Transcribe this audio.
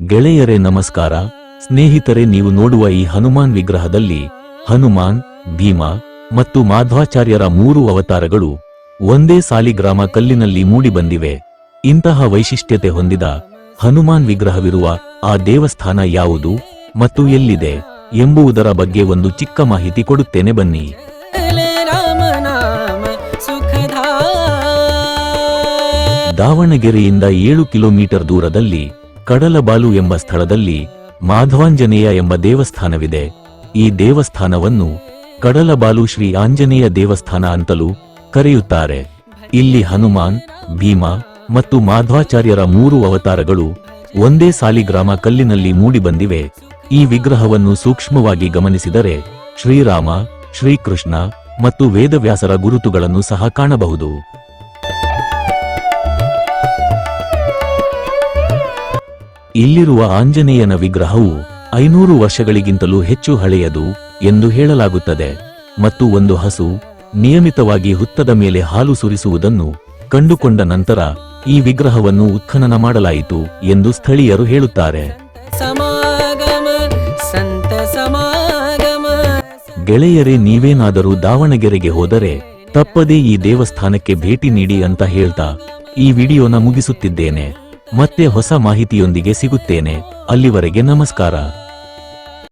ಗೆಳೆಯರೇ ನಮಸ್ಕಾರ ಸ್ನೇಹಿತರೆ ನೀವು ನೋಡುವ ಈ ಹನುಮಾನ್ ವಿಗ್ರಹದಲ್ಲಿ ಹನುಮಾನ್ ಭೀಮ ಮತ್ತು ಮಾಧ್ವಾಚಾರ್ಯರ ಮೂರು ಅವತಾರಗಳು ಒಂದೇ ಸಾಲಿಗ್ರಾಮ ಕಲ್ಲಿನಲ್ಲಿ ಮೂಡಿ ಬಂದಿವೆ. ಇಂತಹ ವೈಶಿಷ್ಟ್ಯತೆ ಹೊಂದಿದ ಹನುಮಾನ್ ವಿಗ್ರಹವಿರುವ ಆ ದೇವಸ್ಥಾನ ಯಾವುದು ಮತ್ತು ಎಲ್ಲಿದೆ ಎಂಬುವುದರ ಬಗ್ಗೆ ಒಂದು ಚಿಕ್ಕ ಮಾಹಿತಿ ಕೊಡುತ್ತೇನೆ ಬನ್ನಿ. ದಾವಣಗೆರೆಯಿಂದ ಏಳು ಕಿಲೋಮೀಟರ್ ದೂರದಲ್ಲಿ ಕಡಲಬಾಲು ಎಂಬ ಸ್ಥಳದಲ್ಲಿ ಮಾಧವಾಂಜನೇಯ ಎಂಬ ದೇವಸ್ಥಾನವಿದೆ. ಈ ದೇವಸ್ಥಾನವನ್ನು ಕಡಲಬಾಲು ಶ್ರೀ ಆಂಜನೇಯ ದೇವಸ್ಥಾನ ಅಂತಲೂ ಕರೆಯುತ್ತಾರೆ. ಇಲ್ಲಿ ಹನುಮಾನ್, ಭೀಮ ಮತ್ತು ಮಾಧ್ವಾಚಾರ್ಯರ ಮೂರು ಅವತಾರಗಳು ಒಂದೇ ಸಾಲಿಗ್ರಾಮ ಕಲ್ಲಿನಲ್ಲಿ ಮೂಡಿಬಂದಿವೆ ಈ ವಿಗ್ರಹವನ್ನು ಸೂಕ್ಷ್ಮವಾಗಿ ಗಮನಿಸಿದರೆ ಶ್ರೀರಾಮ, ಶ್ರೀಕೃಷ್ಣ ಮತ್ತು ವೇದವ್ಯಾಸರ ಗುರುತುಗಳನ್ನು ಸಹ ಕಾಣಬಹುದು. ಇಲ್ಲಿರುವ ಆಂಜನೇಯನ ವಿಗ್ರಹವು ಐನೂರು ವರ್ಷಗಳಿಗಿಂತಲೂ ಹೆಚ್ಚು ಹಳೆಯದು ಎಂದು ಹೇಳಲಾಗುತ್ತದೆ ಮತ್ತು ಒಂದು ಹಸು ನಿಯಮಿತವಾಗಿ ಹುತ್ತದ ಮೇಲೆ ಹಾಲು ಸುರಿಸುವುದನ್ನು ಕಂಡುಕೊಂಡ ನಂತರ ಈ ವಿಗ್ರಹವನ್ನು ಉತ್ಖನನ ಮಾಡಲಾಯಿತು ಎಂದು ಸ್ಥಳೀಯರು ಹೇಳುತ್ತಾರೆ. ಗೆಳೆಯರೇ ನೀವೇನಾದರೂ ದಾವಣಗೆರೆಗೆ ಹೋದರೆ ತಪ್ಪದೇ ಈ ದೇವಸ್ಥಾನಕ್ಕೆ ಭೇಟಿ ನೀಡಿ ಅಂತ ಹೇಳ್ತಾ ಈ ವಿಡಿಯೋನ ಮುಗಿಸುತ್ತಿದ್ದೇನೆ. ಮತ್ತೆ ಹೊಸ ಮಾಹಿತಿಯೊಂದಿಗೆ ಸಿಗುತ್ತೇನೆ. ಅಲ್ಲಿವರೆಗೆ ನಮಸ್ಕಾರ.